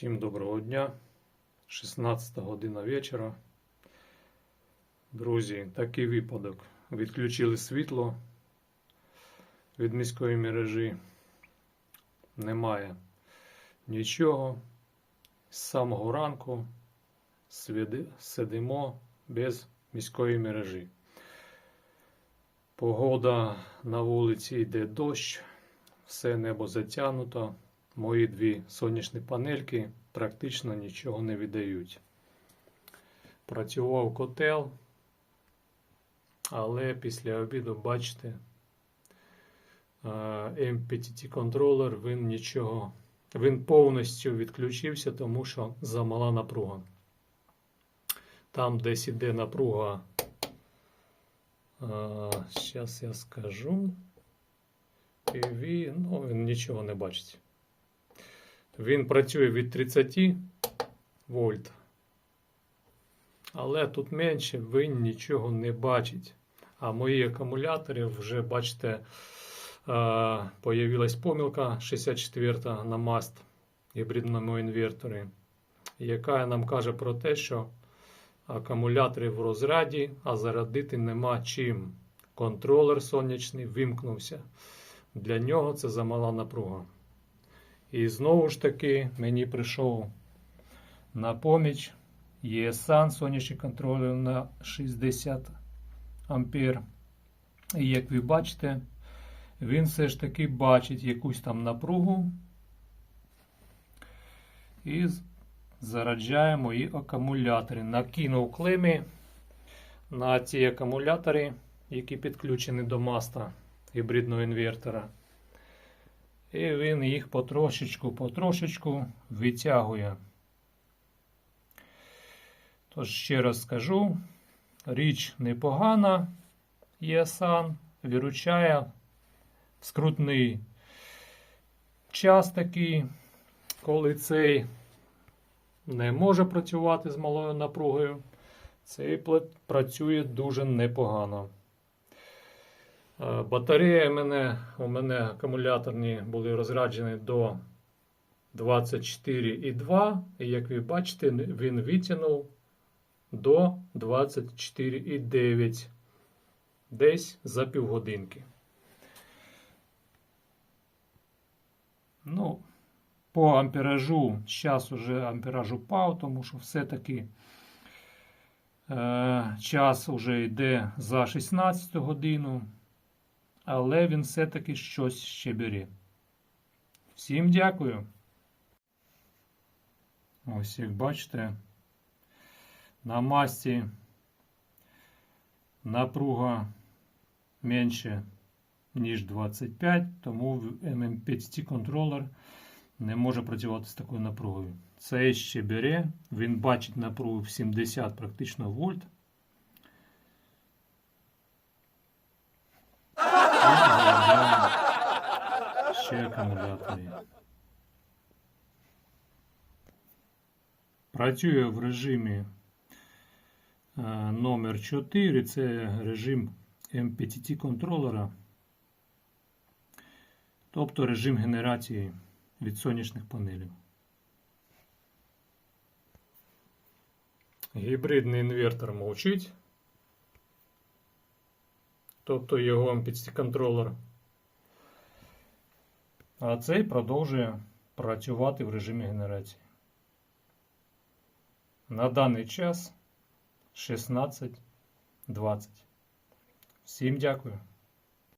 Всім доброго дня. 16 година вечора. Друзі, такий випадок. Відключили світло від міської мережі. Немає нічого. З самого ранку сидимо без міської мережі. Погода на вулиці йде дощ, все небо затягнуто. Мої дві сонячні панельки практично нічого не віддають. Працював котел, але після обіду, бачите, е, MPTT контролер він нічого, він повністю відключився, тому що замала напруга. Там, десь іде напруга, зараз я скажу. PV, ну, він нічого не бачить. Він працює від 30 вольт. Але тут менше, він нічого не бачить. А мої акумулятори вже, бачите, е, появилась помилка 64 на маст гібридному інверторі, яка нам каже про те, що акумулятори в розряді, а зарядити нема чим. Контролер сонячний вимкнувся. Для нього це замала напруга. І знову ж таки мені прийшов на поміч ESAN сонячний контролер на 60 ампер. І як ви бачите, він все ж таки бачить якусь там напругу і з- заряджає мої акумулятори. Накинув клеми на ці акумулятори, які підключені до маста гібридного інвертора. І він їх потрошечку, потрошечку витягує. Тож, ще раз скажу, річ непогана, ЄСАН виручає в скрутний час такий, коли цей не може працювати з малою напругою, цей плат- працює дуже непогано. Е, Батареї мене, у мене акумуляторні були розраджені до 24,2. І як ви бачите, він витягнув до 24,9 десь за півгодинки. Ну, по амперажу, зараз уже ампераж упав, тому що все-таки е, час вже йде за 16 годину але він все-таки щось ще бере. Всім дякую. Ось як бачите, на масті напруга менше, ніж 25, тому MMPT контролер не може працювати з такою напругою. Це ще бере, він бачить напругу в 70 практично вольт. Ще акумулятори. Працює в режимі е, номер 4 це режим MPTT контролера, тобто режим генерації від сонячних панелів. Гібридний інвертор мовчить, тобто його MPTT контролер. А цей продовжує працювати в режимі генерації. На даний час 16.20. Всім дякую.